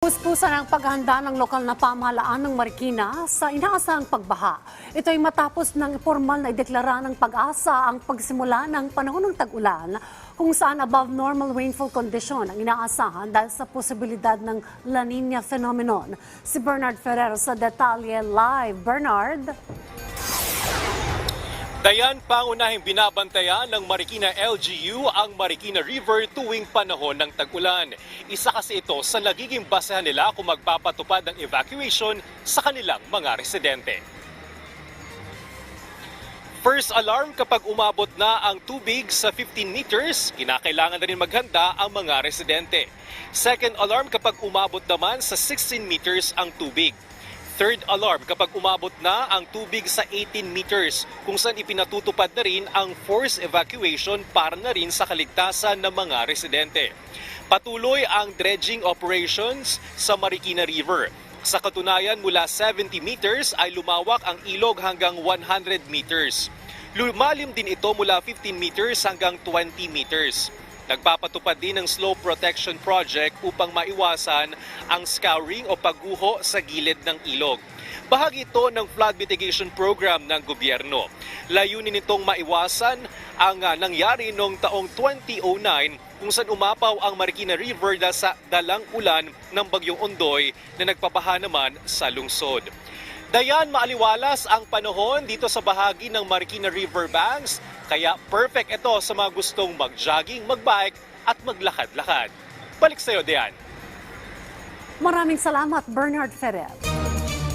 Puspusan ang paghahanda ng lokal na pamahalaan ng Marikina sa inaasahang pagbaha. Ito ay matapos ng formal na ideklara ng pag-asa ang pagsimula ng panahon ng tag-ulan kung saan above normal rainfall condition ang inaasahan dahil sa posibilidad ng La Nina phenomenon. Si Bernard Ferrer sa detalye live. Bernard? Dayan pangunahing binabantayan ng Marikina LGU ang Marikina River tuwing panahon ng tag-ulan. Isa kasi ito sa nagiging basehan nila kung magpapatupad ng evacuation sa kanilang mga residente. First alarm kapag umabot na ang tubig sa 15 meters, kinakailangan na rin maghanda ang mga residente. Second alarm kapag umabot naman sa 16 meters ang tubig. Third alarm kapag umabot na ang tubig sa 18 meters kung saan ipinatutupad na rin ang forced evacuation para na rin sa kaligtasan ng mga residente. Patuloy ang dredging operations sa Marikina River. Sa katunayan mula 70 meters ay lumawak ang ilog hanggang 100 meters. Lumalim din ito mula 15 meters hanggang 20 meters. Nagpapatupad din ng slow protection project upang maiwasan ang scouring o pagguho sa gilid ng ilog. Bahagi ito ng flood mitigation program ng gobyerno. Layunin nitong maiwasan ang ah, nangyari noong taong 2009 kung saan umapaw ang Marikina River dahil sa dalang ulan ng Bagyong Ondoy na nagpabaha naman sa lungsod. Dayan, maaliwalas ang panahon dito sa bahagi ng Marikina River Banks, kaya perfect ito sa mga gustong mag-jogging, mag-bike at maglakad-lakad. Balik sa'yo, Dayan. Maraming salamat, Bernard Ferrer.